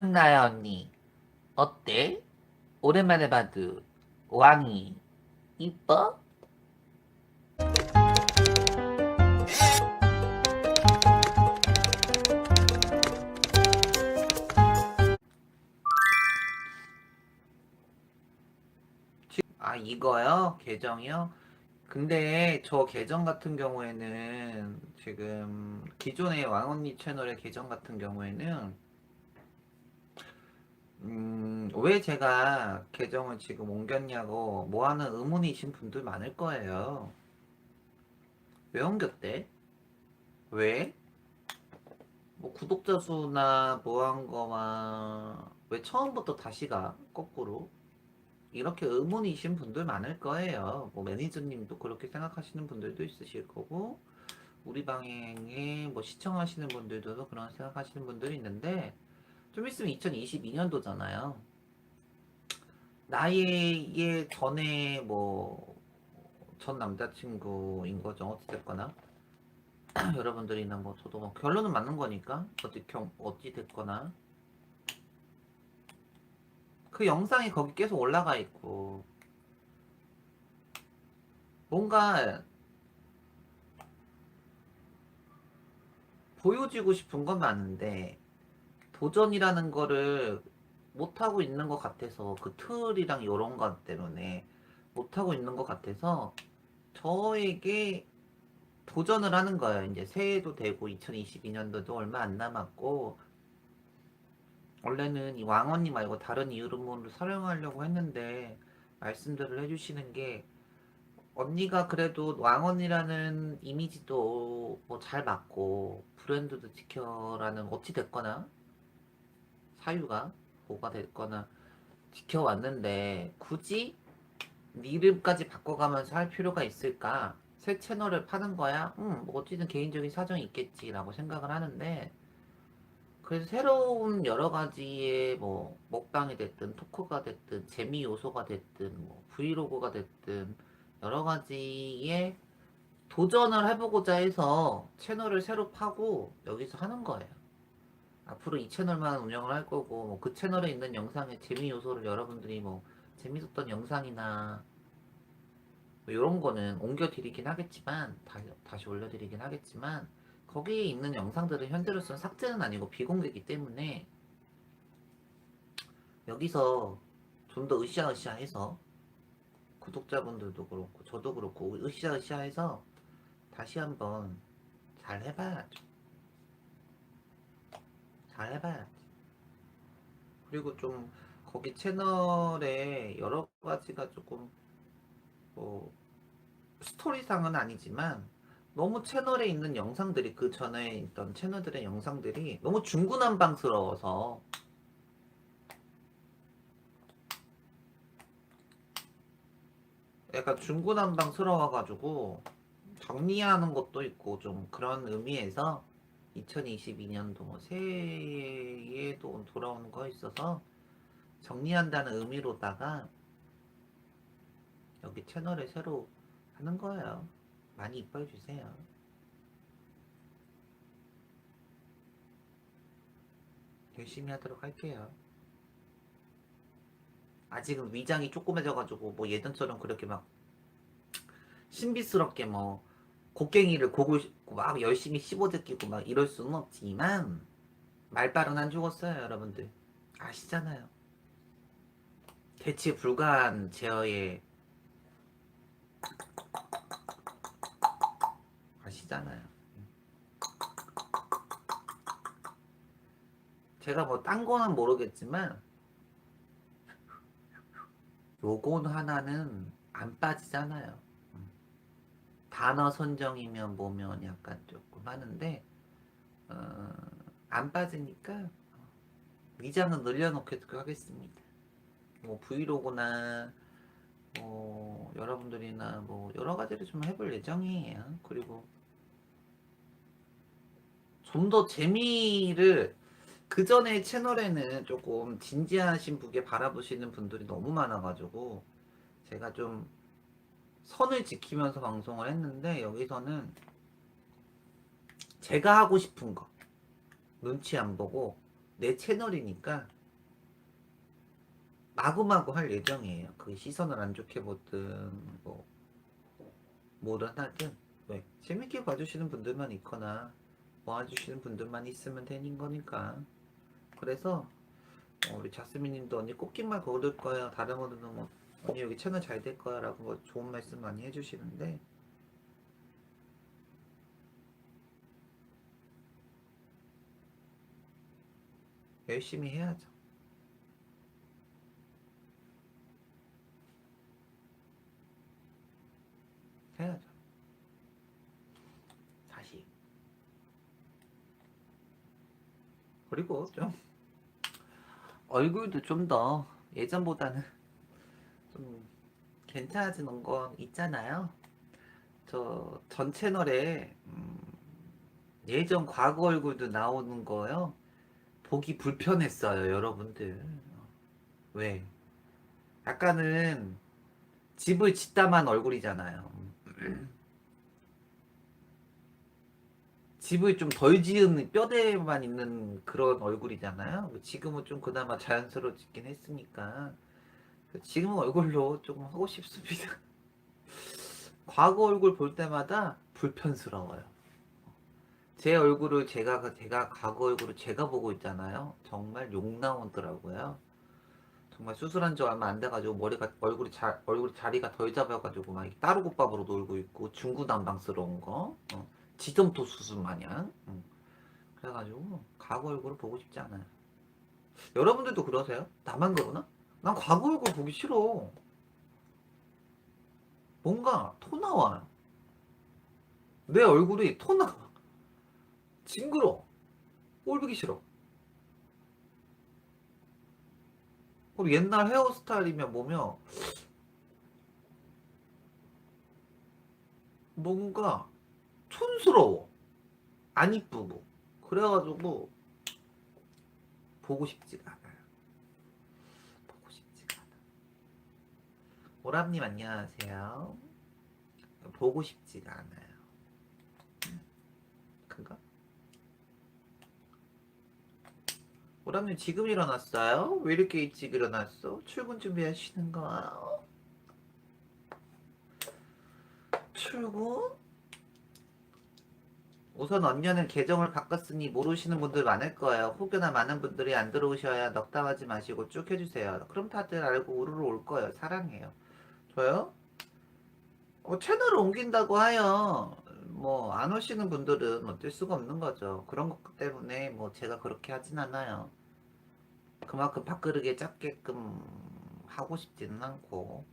나야 언니 어때? 오랜만에 봐도 왕이 이뻐? 지- 아 이거요? 계정이요? 근데 저 계정 같은 경우에는 지금 기존의 왕언니 채널의 계정 같은 경우에는 음, 왜 제가 계정을 지금 옮겼냐고 뭐 하는 의문이신 분들 많을 거예요. 왜 옮겼대? 왜? 뭐 구독자 수나 뭐 한 거만 왜 처음부터 다시 가? 거꾸로? 이렇게 의문이신 분들 많을 거예요. 뭐 매니저님도 그렇게 생각하시는 분들도 있으실 거고 우리 방에 뭐 시청하시는 분들도 그런 생각하시는 분들이 있는데 좀 있으면 2022년도잖아요. 나의 전에 뭐 전 남자친구인 거죠. 어찌됐거나 여러분들이나 뭐 저도 뭐 결론은 맞는 거니까 어찌 경 어찌 됐거나 그 영상이 거기 계속 올라가 있고 뭔가 보여주고 싶은 건 맞는데 도전이라는 거를 못하고 있는 것 같아서 그 틀이랑 이런 것 때문에 못하고 있는 것 같아서 저에게 도전을 하는 거예요. 이제 새해도 되고 2022년도도 얼마 안 남았고 원래는 이 왕언니 말고 다른 이름으로 사용하려고 했는데 말씀들을 해주시는 게 언니가 그래도 왕언니라는 이미지도 뭐 잘 맞고 브랜드도 지켜라는 어찌 됐거나 사유가 뭐가 됐거나 지켜왔는데 굳이 네 이름까지 바꿔가면서 할 필요가 있을까? 새 채널을 파는 거야? 음, 뭐 어쨌든 개인적인 사정이 있겠지라고 생각을 하는데 그래서 새로운 여러 가지의 뭐 먹방이 됐든 토크가 됐든 재미 요소가 됐든 뭐 브이로그가 됐든 여러 가지의 도전을 해보고자 해서 채널을 새로 파고 여기서 하는 거예요. 앞으로 이 채널만 운영을 할 거고 뭐 그 채널에 있는 영상의 재미 요소를 여러분들이 뭐 재밌었던 영상이나 뭐 이런 거는 옮겨드리긴 하겠지만 다시, 다시 올려드리긴 하겠지만 거기에 있는 영상들은 현재로서는 삭제는 아니고 비공개이기 때문에 여기서 좀 더 으쌰으쌰해서 구독자분들도 그렇고 저도 그렇고 으쌰으쌰해서 다시 한번 잘 해봐야죠. 잘 해봐야지. 그리고 좀 거기 채널에 여러 가지가 조금 뭐 스토리상은 아니지만 너무 채널에 있는 영상들이 그 전에 있던 채널들의 영상들이 너무 중구난방스러워서 약간 중구난방스러워가지고 정리하는 것도 있고 좀 그런 의미에서 2022년도 뭐 새해에도 돌아오는 거 있어서 정리한다는 의미로다가 여기 채널에 새로 하는 거예요. 많이 이뻐해 주세요. 열심히 하도록 할게요. 아직은 위장이 조그매져가지고 뭐 예전처럼 그렇게 막 신비스럽게 뭐 곡괭이를 씹고 막 열심히 씹어제끼고 막 이럴 수는 없지만 말빨은 안 죽었어요 여러분들. 아시잖아요. 대체 불가한 제어에 아시잖아요. 제가 뭐 딴 거는 모르겠지만 요건 하나는 안 빠지잖아요 단어 선정이면 뭐면 약간 조금 하는데 어, 안 빠지니까 위장은 늘려놓도록 하겠습니다. 뭐 브이로그나 뭐 여러분들이나 뭐 여러 가지를 좀 해볼 예정이에요. 그리고 좀 더 재미를 그 전에 채널에는 조금 진지하신 분께 바라보시는 분들이 너무 많아가지고 제가 좀 선을 지키면서 방송을 했는데 여기서는 제가 하고 싶은 거 눈치 안 보고 내 채널이니까 마구마구 할 예정이에요. 그 시선을 안 좋게 보든 뭐 뭐든 하든 왜 재밌게 봐주시는 분들만 있거나 모아주시는 분들만 있으면 되는 거니까 그래서 어, 우리 자스민님도 언니 꽃길말 걸을 거야 다른 분들은 뭐 언니 여기 채널 잘 될 거야 라고 뭐 좋은 말씀 많이 해주시는데 열심히 해야죠. 해야죠. 다시. 그리고 좀 얼굴도 좀 더 예전보다는 좀 괜찮아지는 건 있잖아요. 저 전 채널에 음, 예전 과거 얼굴도 나오는 거요. 보기 불편했어요, 여러분들. 왜? 약간은 집을 짓다만 얼굴이잖아요. 집을 좀 덜 지은 뼈대만 있는 그런 얼굴이잖아요. 지금은 좀 그나마 자연스러워지긴 했으니까. 지금은 얼굴로 조금 하고 싶습니다. 과거 얼굴 볼 때마다 불편스러워요. 제 얼굴을 제가 제가 과거 얼굴을 제가 보고 있잖아요. 정말 욕 나오더라고요. 정말 수술한 지 얼마 안 돼가지고 머리가 얼굴이 자, 얼굴 자리가 덜 잡아가지고 막 따로국밥으로 놀고 있고 중구난방스러운 거, 어, 지점토 수술 마냥. 어. 그래가지고 과거 얼굴을 보고 싶지 않아요. 여러분들도 그러세요? 나만 그러나? 난 과거 얼굴 보기 싫어. 뭔가 토 나와요. 내 얼굴이 토 나와. 징그러. 꼴 보기 싫어. 그리고 옛날 헤어스타일이면 뭐면 뭔가 촌스러워. 안 이쁘고. 그래가지고 보고 싶지가 않아요. 보고 싶지가 않아. 오람님 안녕하세요. 보고 싶지가 않아요. 그가? 오람님 지금 일어났어요? 왜 이렇게 일찍 일어났어? 출근 준비하시는 거야? 출근? 우선 언니는 계정을 바꿨으니 모르시는 분들 많을 거예요. 혹여나 많은 분들이 안 들어오셔야 넉담하지 마시고 쭉 해주세요. 그럼 다들 알고 우르르 올 거예요. 사랑해요. 저요? 어, 채널을 옮긴다고 하여 뭐 안 오시는 분들은 어쩔 수가 없는 거죠. 그런 것 때문에 뭐 제가 그렇게 하진 않아요. 그만큼 밥그릇에 잡게끔 하고 싶지는 않고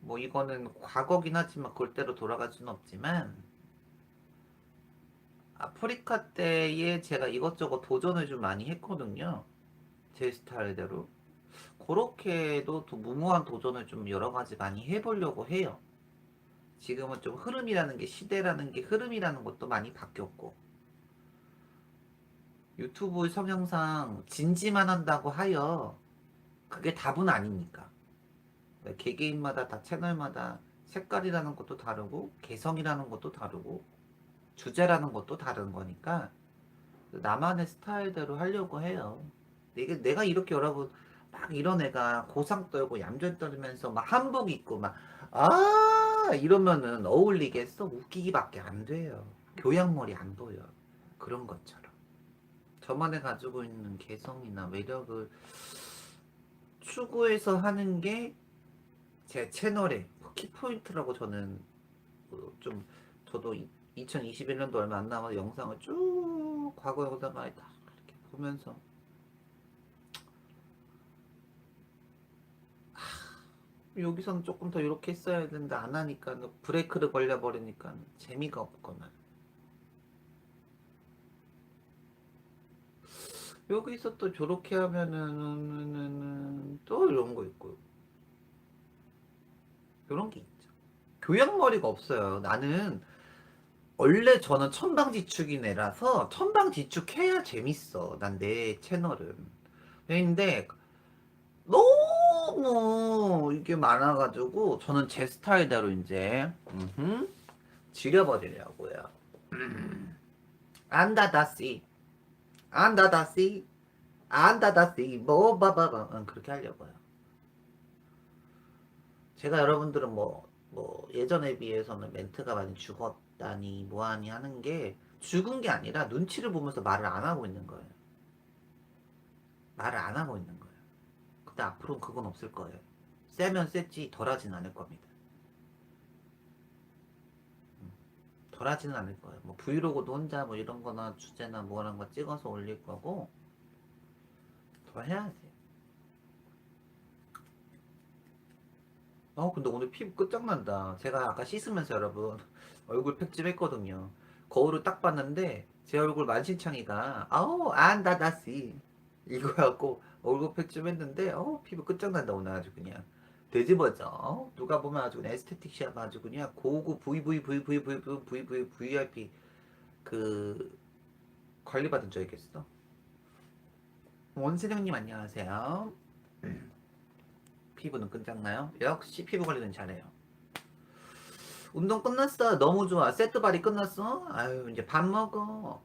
뭐 이거는 과거긴 하지만 그때로 돌아갈 수는 없지만 아프리카 때에 제가 이것저것 도전을 좀 많이 했거든요. 제 스타일대로. 그렇게도 또 무모한 도전을 좀 여러 가지 많이 해보려고 해요. 지금은 좀 흐름이라는 게 시대라는 게 흐름이라는 것도 많이 바뀌었고 유튜브 성향상 진지만 한다고 하여 그게 답은 아니니까 네, 개개인마다 다 채널마다 색깔이라는 것도 다르고 개성이라는 것도 다르고 주제라는 것도 다른 거니까 나만의 스타일대로 하려고 해요. 이게 내가 이렇게 여러분 막 이런 애가 고상 떨고 얌전 떨면서 막 한복 입고 막 아 이러면은 어울리겠어 웃기기밖에 안 돼요. 교양머리 안 보여 그런 것처럼 저만의 가지고 있는 개성이나 매력을 추구해서 하는 게 제 채널의 키포인트라고 저는 어, 좀 저도 2021년도 얼마 안 남아서 영상을 쭉 과거 영상을 다 이렇게 보면서 여기서는 조금 더 이렇게 했어야 되는데 안 하니까 브레이크를 걸려버리니까 재미가 없거나. 여기서 또 저렇게 하면은 또 이런 거 있고. 이런 게 있죠. 교양머리가 없어요. 나는 원래 저는 천방지축인 애라서 천방지축해야 재밌어. 난 내 채널은. 근데 너무 이게 많아가지고 저는 제 스타일대로 이제 지려버리려고요. 음. 안다다시 안다다시 안다다시 뭐 봐봐봐 응, 그렇게 하려고요. 제가 여러분들은 뭐, 뭐 예전에 비해서는 멘트가 많이 죽었다니 뭐하니 하는 게 죽은 게 아니라 눈치를 보면서 말을 안 하고 있는 거예요. 말을 안 하고 있는 거예요. 근데 앞으로는 그건 없을 거예요. 세면 셌지 덜하진 않을 겁니다. 음, 덜하지는 않을 거예요. 뭐 브이로그도 혼자 뭐 이런 거나 주제나 뭐라는 거 찍어서 올릴 거고 더 해야지. 어 근데 오늘 피부 끝장난다. 제가 아까 씻으면서 여러분 얼굴 팩집 했거든요. 거울을 딱 봤는데 제 얼굴 만신창이가 아우 안다다시 이거였고 얼굴 팩집 했는데 어 피부 끝장난다 오늘 아주 그냥 어? 누가 보면 아주 그냥 에스테틱 샵 아주 그냥 고급 VVVVVVVV VIP 그 관리받은 줄 알겠어 원세령님 안녕하세요 피부는 끝장나요? 역시 피부 관리는 잘해요 운동 끝났어 너무 좋아 세트 발이 끝났어 아유 이제 밥 먹어